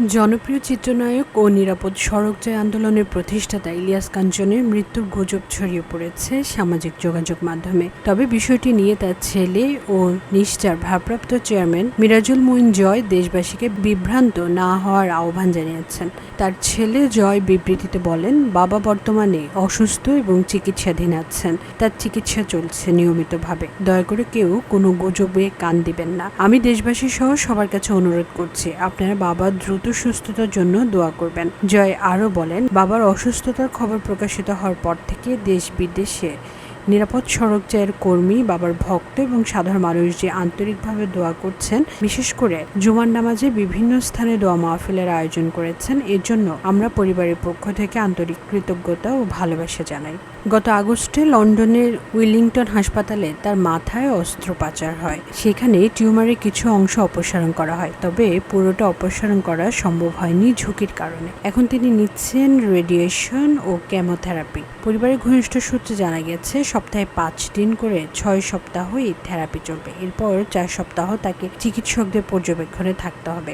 জনপ্রিয় চিত্রনায়ক ও নিরাপদ সড়ক জয় আন্দোলনের প্রতিষ্ঠাতা ইলিয়াস কাঞ্চনের মৃত্যুর গুজব ছড়িয়ে পড়েছে সামাজিক যোগাযোগ মাধ্যমে। তবে বিষয়টি নিয়ে তার ছেলে ও নিষ্ঠার ভারপ্রাপ্ত চেয়ারম্যান মিরাজুল মুইন জয় দেশবাসীকে বিভ্রান্ত না হওয়ার আহ্বান জানিয়েছেন। তার ছেলে জয় বিবৃতিতে বলেন, বাবা বর্তমানে অসুস্থ এবং চিকিৎসাধীন আছেন। তার চিকিৎসা চলছে নিয়মিতভাবে। দয়া করে কেউ কোনো গুজবে কান দিবেন না। আমি দেশবাসী সহ সবার কাছে অনুরোধ করছি, আপনারা বাবা দ্রুত সুস্থতার জন্য দোয়া করবেন। জয় আরও বলেন, বাবার অসুস্থতার খবর প্রকাশিত হওয়ার পর থেকে দেশ বিদেশে নিরাপদ সড়ক জয়ের কর্মী, বাবার ভক্ত এবং সাধারণ মানুষ যে আন্তরিকভাবে দোয়া করছেন, বিশেষ করে জুমার নামাজে বিভিন্ন স্থানে দোয়া মাহফিলের আয়োজন করেছেন, এর জন্য আমরা পরিবারের পক্ষ থেকে আন্তরিক কৃতজ্ঞতা ও ভালোবাসা জানাই। গত আগস্টে লন্ডনের উইলিংটন হাসপাতালে তার মাথায় অস্ত্রোপচার হয়। সেখানে টিউমারের কিছু অংশ অপসারণ করা হয়, তবে পুরোটা অপসারণ করা সম্ভব হয়নি ঝুঁকির কারণে। এখন তিনি নিচ্ছেন রেডিয়েশন ও কেমোথেরাপি। পরিবারের ঘনিষ্ঠ সূত্রে জানা গেছে সপ্তাহে পাঁচ দিন করে ছয় সপ্তাহই থেরাপি চলবে। এরপর চার সপ্তাহ তাকে চিকিৎসকদের পর্যবেক্ষণে থাকতে হবে।